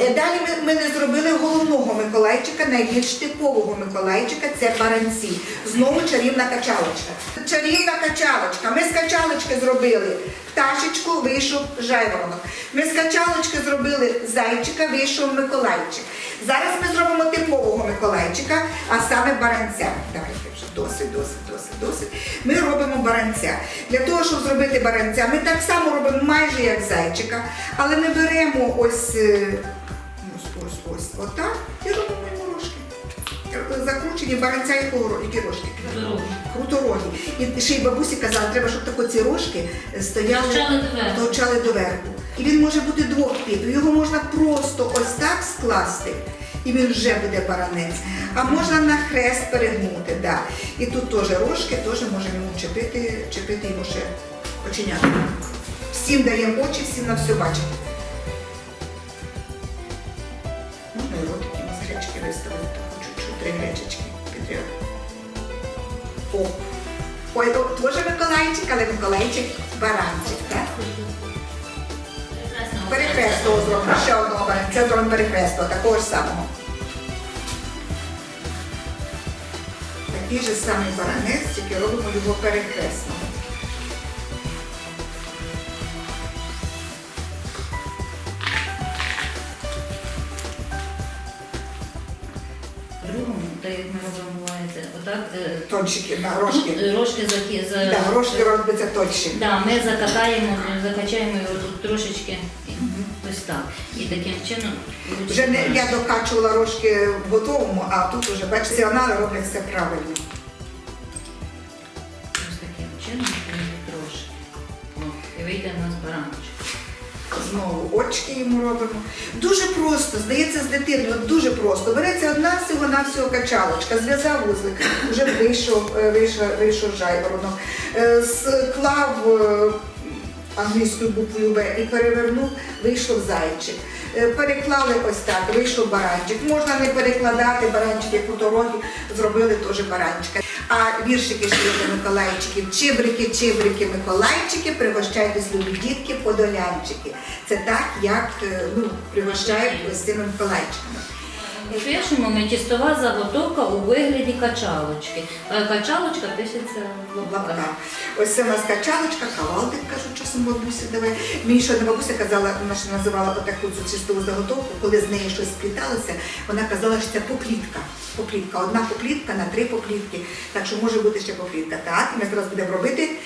Е, Далі ми, ми не зробили головного Миколайчика, найбільш типового Миколайчика це баранці. Знову чарівна качалочка. Чарівна качалочка. Ми з качалочки зробили пташечку, вийшов жайворонок. Ми з качалочки зробили зайчика, вийшов Миколайчик. Зараз ми зробимо типового Миколайчика, а саме баранця. Давайте вже досить, досить, досить, досить. Ми робимо баранця. Для того, щоб зробити баранця, ми так само робимо майже як зайчика, але ми беремо ось, е, ось, отак і робимо йому рожки. Закручені баранця ро- які рожки? Круторогі. І ще й бабусі казали, треба, щоб тако ці рожки стояли Торчали доверху. І він може бути двох типів. Його можна просто ось так скласти, і він вже буде баранець. А можна на хрест перегнути. Да. І тут теж рожки, теж можемо йому чепити, чепити йому ще оченята. Всім даємо очі, всім на все бачить. Можна і ротик йому з гречки виставити, чуть-чуть, три гречечки підряд. О! Ой, то теж Миколайчик, але Миколайчик баранчик, так? Перехрестого зробимо, ще одного баранця зробимо перехрестого, такого ж самого. Такий же самий баранець, тільки робимо його перехресного. Другому, так як ми бувається, отак, е, Тончики, на рожки. е, рожки заки, за... Так, рожки робляться тонші. Да, ми закатаємо, закачаємо його тут трошечки, і ось так. І таким чином... Вже не я докачувала рожки в готовому, а тут вже бачите, сигнали роблять все правильно. Ось таким чином, трошки. І вийде в нас баранчик. Знову очки йому робимо. Дуже просто, здається, з дитиною, от дуже просто. Береться одна всього на всього качалочка, зв'язав вузлик, вже вийшов, е, вийшов, вийшов жайворонок, Е, склав е, англійською буквою Б і перевернув, вийшов зайчик. Е, Переклали ось так, вийшов баранчик. Можна не перекладати баранчик, як у дорогі, зробили теж баранчика. А віршики ще для Миколайчиків. Чибрики, чибрики, Миколайчики, пригощайтесь, любі дітки, подолянчики. Це так, як е, ну, пригощають ось цими Миколайчиками. Пишемо ми тістова заготовка у вигляді качалочки. Е, Качалочка пишеться в Лапка. Ось це у нас качалочка, кавалдик, кажуть часом бабуся, давай. Мені ще одна бабуся казала, вона ж називала отаку цю чистову заготовку, коли з нею щось спліталося, вона казала, що це поплітка. Поплітка. Одна поплітка на три поплітки. Так що може бути ще поплітка. Так, і ми зараз будемо робити